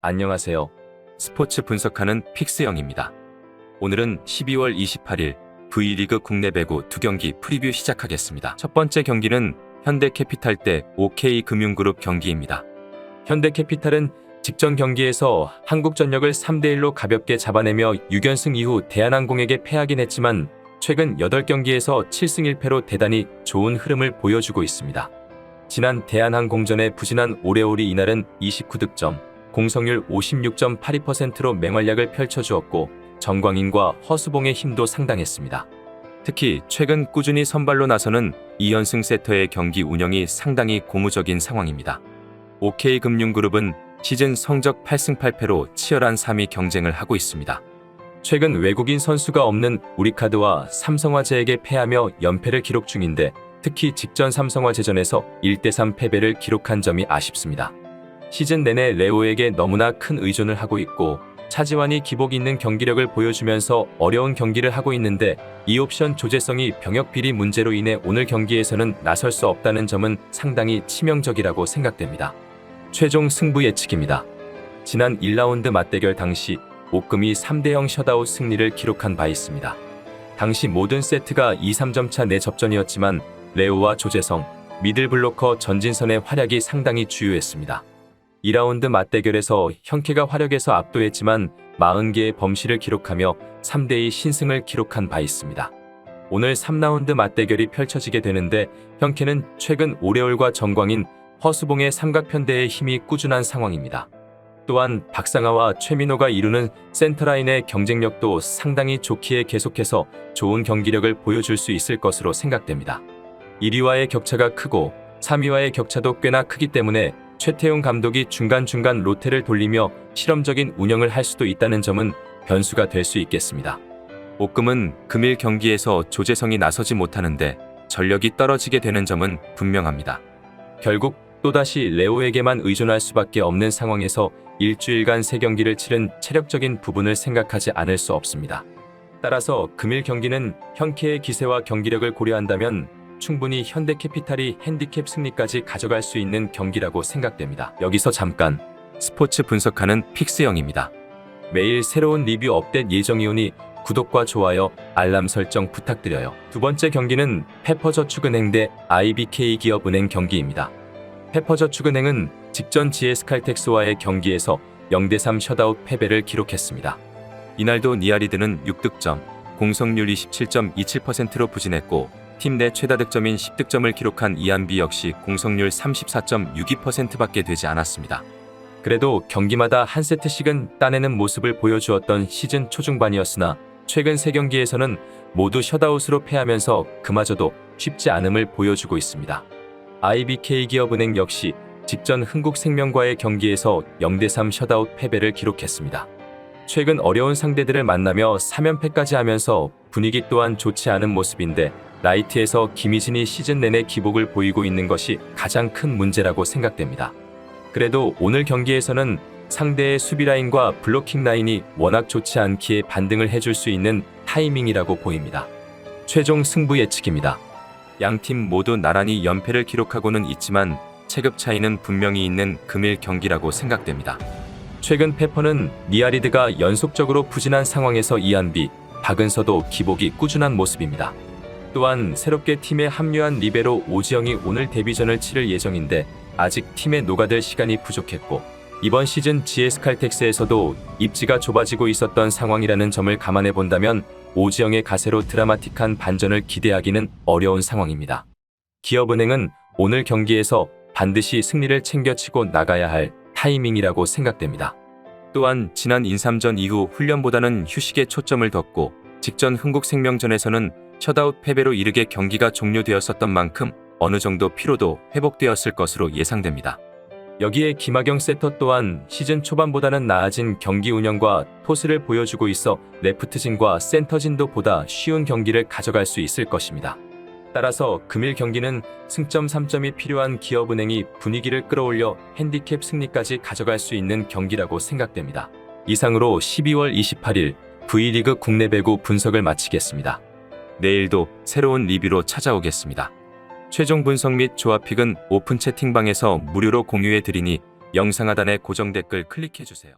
안녕하세요. 스포츠 분석하는 픽스영입니다. 오늘은 12월 28일 V리그 국내 배구 두 경기 프리뷰 시작하겠습니다. 첫 번째 경기는 현대캐피탈 대 OK금융그룹 경기입니다. 현대캐피탈은 직전 경기에서 한국전력을 3대1로 가볍게 잡아내며 6연승 이후 대한항공에게 패하긴 했지만 최근 8경기에서 7승 1패로 대단히 좋은 흐름을 보여주고 있습니다. 지난 대한항공전의 부진한 오레올이 이날은 29득점, 공성률 56.82%로 맹활약을 펼쳐주었고 정광인과 허수봉의 힘도 상당했습니다. 특히 최근 꾸준히 선발로 나서는 이현승 세터의 경기 운영이 상당히 고무적인 상황입니다. OK금융그룹은 시즌 성적 8승 8패로 치열한 3위 경쟁을 하고 있습니다. 최근 외국인 선수가 없는 우리카드와 삼성화재에게 패하며 연패를 기록 중인데 특히 직전 삼성화재전에서 1대3 패배를 기록한 점이 아쉽습니다. 시즌 내내 레오에게 너무나 큰 의존을 하고 있고 차지환이 기복 있는 경기력을 보여주면서 어려운 경기를 하고 있는데 이 옵션 조재성이 병역 비리 문제로 인해 오늘 경기에서는 나설 수 없다는 점은 상당히 치명적이라고 생각됩니다. 최종 승부 예측입니다. 지난 1라운드 맞대결 당시 옥금이 3대0 셧아웃 승리를 기록한 바 있습니다. 당시 모든 세트가 2, 3점 차 내 접전이었지만 레오와 조재성, 미들블로커 전진선의 활약이 상당히 주요했습니다. 2라운드 맞대결에서 현케가 화력에서 압도했지만 40개의 범실을 기록하며 3대2 신승을 기록한 바 있습니다. 오늘 3라운드 맞대결이 펼쳐지게 되는데 현케는 최근 오레올과 정광인, 허수봉의 삼각편대의 힘이 꾸준한 상황입니다. 또한 박상아와 최민호가 이루는 센터라인의 경쟁력도 상당히 좋기에 계속해서 좋은 경기력을 보여줄 수 있을 것으로 생각됩니다. 1위와의 격차가 크고 3위와의 격차도 꽤나 크기 때문에 최태용 감독이 중간중간 로테를 돌리며 실험적인 운영을 할 수도 있다는 점은 변수가 될 수 있겠습니다. 옥금은 금일 경기에서 조재성이 나서지 못하는데 전력이 떨어지게 되는 점은 분명합니다. 결국 또다시 레오에게만 의존할 수밖에 없는 상황에서 일주일간 세 경기를 치른 체력적인 부분을 생각하지 않을 수 없습니다. 따라서 금일 경기는 현케의 기세와 경기력을 고려한다면 충분히 현대캐피탈이 핸디캡 승리까지 가져갈 수 있는 경기라고 생각됩니다. 여기서 잠깐 스포츠 분석하는 픽스영입니다. 매일 새로운 리뷰 업데이트 예정이오니 구독과 좋아요, 알람 설정 부탁드려요. 두 번째 경기는 페퍼저축은행 대 IBK 기업은행 경기입니다. 페퍼저축은행은 직전 GS칼텍스와의 경기에서 0대3 셧아웃 패배를 기록했습니다. 이날도 니아리드는 6득점, 공성률 27.27%로 부진했고 팀 내 최다 득점인 10득점을 기록한 이한비 역시 공성률 34.62%밖에 되지 않았습니다. 그래도 경기마다 한 세트씩은 따내는 모습을 보여주었던 시즌 초중반이었으나 최근 세 경기에서는 모두 셧아웃으로 패하면서 그마저도 쉽지 않음을 보여주고 있습니다. IBK 기업은행 역시 직전 흥국생명과의 경기에서 0대3 셧아웃 패배를 기록했습니다. 최근 어려운 상대들을 만나며 3연패까지 하면서 분위기 또한 좋지 않은 모습인데 라이트에서 김희진이 시즌 내내 기복을 보이고 있는 것이 가장 큰 문제라고 생각됩니다. 그래도 오늘 경기에서는 상대의 수비 라인과 블로킹 라인이 워낙 좋지 않기에 반등을 해줄 수 있는 타이밍이라고 보입니다. 최종 승부 예측입니다. 양 팀 모두 나란히 연패를 기록하고는 있지만 체급 차이는 분명히 있는 금일 경기라고 생각됩니다. 최근 페퍼는 니아리드가 연속적으로 부진한 상황에서 이한비, 박은서도 기복이 꾸준한 모습입니다. 또한 새롭게 팀에 합류한 리베로 오지영이 오늘 데뷔전을 치를 예정인데 아직 팀에 녹아들 시간이 부족했고 이번 시즌 GS칼텍스에서도 입지가 좁아지고 있었던 상황이라는 점을 감안해 본다면 오지영의 가세로 드라마틱한 반전을 기대하기는 어려운 상황입니다. 기업은행은 오늘 경기에서 반드시 승리를 챙겨치고 나가야 할 타이밍이라고 생각됩니다. 또한 지난 인삼전 이후 훈련보다는 휴식에 초점을 뒀고 직전 흥국생명전에서는 셧아웃 패배로 이르게 경기가 종료되었었던 만큼 어느 정도 피로도 회복되었을 것으로 예상됩니다. 여기에 김학영 세터 또한 시즌 초반보다는 나아진 경기 운영과 토스를 보여주고 있어 레프트진과 센터진도 보다 쉬운 경기를 가져갈 수 있을 것입니다. 따라서 금일 경기는 승점 3점이 필요한 기업은행이 분위기를 끌어올려 핸디캡 승리까지 가져갈 수 있는 경기라고 생각됩니다. 이상으로 12월 28일 V리그 국내 배구 분석을 마치겠습니다. 내일도 새로운 리뷰로 찾아오겠습니다. 최종 분석 및 조합픽은 오픈 채팅방에서 무료로 공유해 드리니 영상 하단의 고정 댓글 클릭해 주세요.